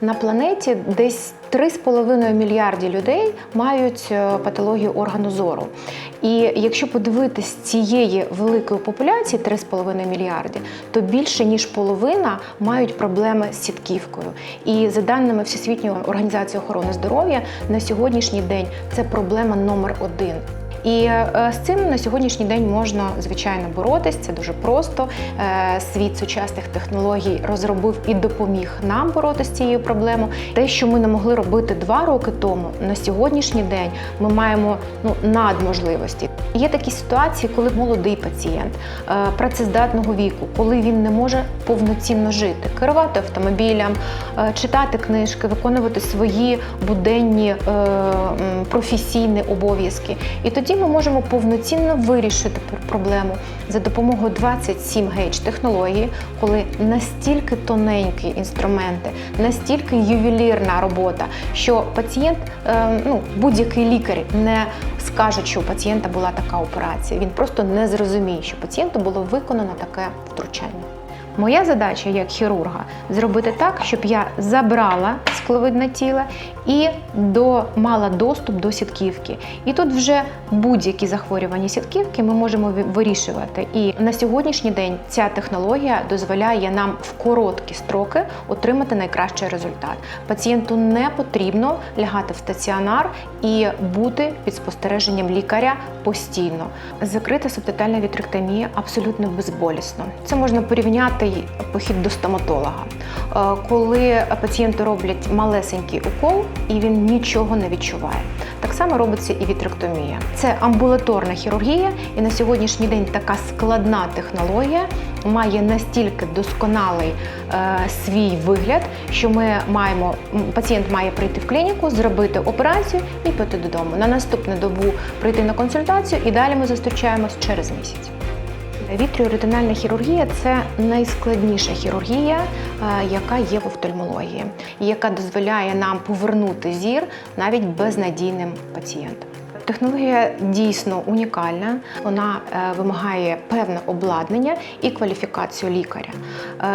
На планеті десь 3,5 мільярді людей мають е, патологію органу зору. І якщо подивитись цієї великої популяції 3,5 мільярді, то більше ніж половина мають проблеми з сітківкою. І за даними Всесвітньої організації охорони здоров'я, на сьогоднішній день це проблема номер один. І е, з цим на сьогоднішній день можна звичайно боротись. Це дуже просто. Е, Світ сучасних технологій розробив і допоміг нам боротися з цією проблемою. Те, що ми не могли робити два роки тому, на сьогоднішній день ми маємо ну надможливості. Є такі ситуації, коли молодий пацієнт е, працездатного віку, коли він не може повноцінно жити, керувати автомобілем, читати книжки, виконувати свої буденні професійні обов'язки. І тоді ми можемо повноцінно вирішити проблему за допомогою 27 гейдж технології, коли настільки тоненькі інструменти, настільки ювелірна робота, що пацієнт, е, ну будь-який лікар не скаже, що у пацієнта була така операція. Він просто не зрозуміє, що пацієнту було виконано таке втручання. Моя задача як хірурга зробити так, щоб я забрала скловидне тіло і до, мала доступ до сітківки. І тут вже будь-які захворювання сітківки ми можемо вирішувати. І на сьогоднішній день ця технологія дозволяє нам в короткі строки отримати найкращий результат. Пацієнту не потрібно лягати в стаціонар і бути під спостереженням лікаря постійно. Закрита субтотальна вітректомія абсолютно безболісно. Це можна порівняти й похід до стоматолога, Е, коли пацієнту роблять малесенький укол і він нічого не відчуває. Так само робиться і вітректомія. Це амбулаторна хірургія, і на сьогоднішній день така складна технологія має настільки досконалий е, свій вигляд, що ми маємо пацієнт має прийти в клініку, зробити операцію і піти додому. На наступну добу прийти на консультацію, і далі ми зустрічаємось через місяць. Вітріоретинальна хірургія це найскладніша хірургія, е, яка є в офтальмології, яка дозволяє нам повернути зір навіть безнадійним пацієнтам. Технологія дійсно унікальна. Вона е, вимагає певне обладнання і кваліфікацію лікаря.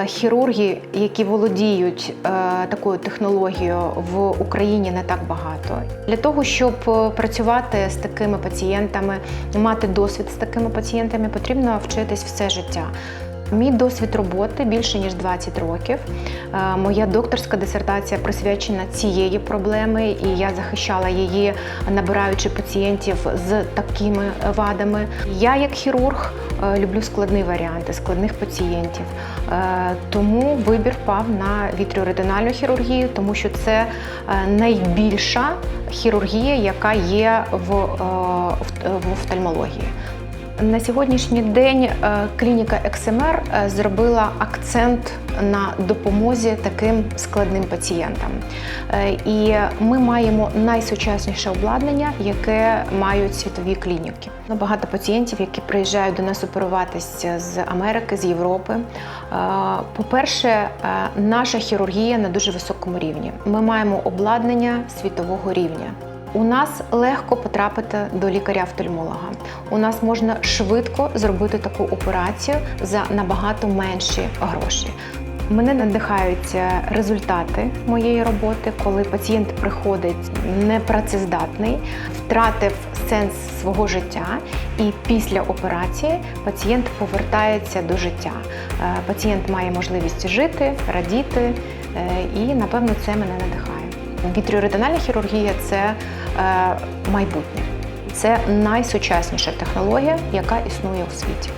Е, Хірурги, які володіють е, такою технологією в Україні, не так багато. Для того, щоб працювати з такими пацієнтами, мати досвід з такими пацієнтами, потрібно вчитись все життя. Мій досвід роботи більше ніж 20 років. Е, Моя докторська дисертація присвячена цієї проблеми, і я захищала її, набираючи пацієнтів з такими вадами. Я, як хірург, е, люблю складні варіанти, складних пацієнтів. Е, Тому вибір пав на вітріоретинальну хірургію, тому що це найбільша хірургія, яка є в офтальмології. На сьогоднішній день е, клініка XMR е, зробила акцент на допомозі таким складним пацієнтам. Е, І ми маємо найсучасніше обладнання, яке мають світові клініки. Багато пацієнтів, які приїжджають до нас оперуватися з Америки, з Європи. По-перше, наша хірургія на дуже високому рівні. Ми маємо обладнання світового рівня. У нас легко потрапити до лікаря-офтальмолога. У нас можна швидко зробити таку операцію за набагато менші гроші. Мене надихають е, результати моєї роботи, коли пацієнт приходить непрацездатний, втратив сенс свого життя, і після операції пацієнт повертається до життя. Е, Пацієнт має можливість жити, радіти, е, і напевно це мене надихає. Вітріоретинальна хірургія це е, майбутнє. Це найсучасніша технологія, яка існує у світі.